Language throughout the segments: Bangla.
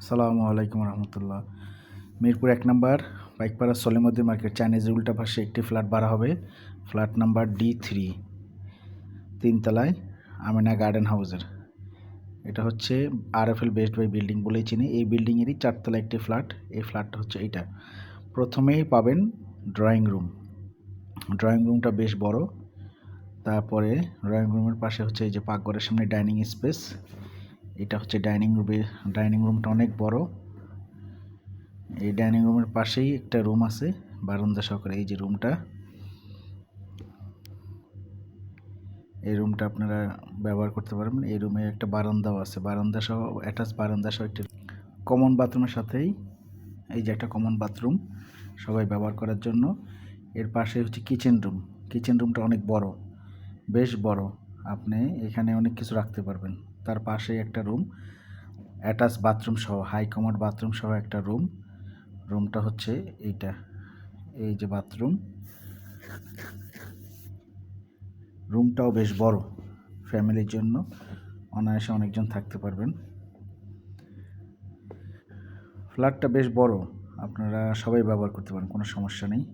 আসসালামু আলাইকুম রহমতুল্লাহ। মিরপুর এক নম্বর, বাইকপাড়া সলিমুদ্দিন মার্কেট চাইনিজ উল্টা পাশে একটি ফ্ল্যাট ভাড়া হবে, ফ্ল্যাট নাম্বার ডি থ্রি তিনতলায় আমিনা গার্ডেন হাউসের। এটা হচ্ছে R F L best buy building বলেই চিনি, এই বিল্ডিংয়েরই চারতলা একটি ফ্ল্যাট, এই ফ্ল্যাটটা হচ্ছে এইটা। প্রথমেই পাবেন ড্রয়িং রুম ড্রয়িং রুমটা বেশ বড়, তারপরে ড্রয়িং রুমের পাশে হচ্ছে এই যে পাকঘরের সামনে ডাইনিং স্পেস এটা হচ্ছে ডাইনিং রুমে, ডাইনিং রুমটা অনেক বড়। এই ডাইনিং রুমের পাশেই একটা রুম আছে, বারান্দা সহকারে এই যে রুমটা। এই রুমটা আপনারা ব্যবহার করতে পারবেন। এই রুমে একটা বারান্দাও আছে, বারান্দা সহ অ্যাটাচ বারান্দা সহ একটি কমন বাথরুমের সাথেই এই যে একটা কমন বাথরুম সবাই ব্যবহার করার জন্য। এর পাশে হচ্ছে কিচেন রুম কিচেন রুমটা অনেক বড়, বেশ বড়। আপনি এখানে অনেক কিছু রাখতে পারবেন। তার পাশে একটা রুম। অ্যাটাচ বাথরুম সহ, হাই কমোড বাথরুম সহ একটা রুম। রুমটা হচ্ছে এইটা। এই যে বাথরুম। রুমটাও বেশ বড়। ফ্যামিলির জন্য অনায়াসে অনেকজন থাকতে পারবেন। ফ্ল্যাটটা বেশ বড়। আপনারা সবাই ব্যবহার করতে পারেন, কোনো সমস্যা নেই।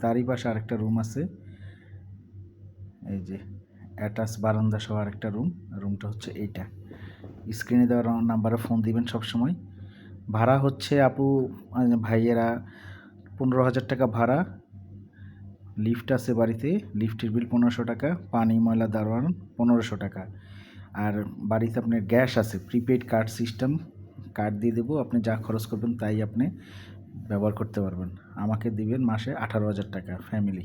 তারই পাশে আরেকটা রুম আছে। এই যে অ্যাটাচ বারান্দা সহ আরেকটা রুম, রুমটা হচ্ছে এইটা। স্ক্রিনে দেওয়ার নাম্বারে ফোন দিবেন সব সময় ভাড়া হচ্ছে আপু ভাইয়েরা পনেরো হাজার টাকা ভাড়া। লিফট আছে বাড়িতে, লিফটের বিল পনেরোশো টাকা, পানি, ময়লা, দারোয়ান পনেরোশো টাকা। আর বাড়িতে আপনার গ্যাস আছে প্রিপেড কার্ড সিস্টেম, কার্ড দিয়ে দেবো, আপনি যা খরচ করবেন তাই আপনি ব্যবহার করতে পারবেন। আমাকে দিবেন মাসে আঠারো হাজার টাকা, ফ্যামিলি।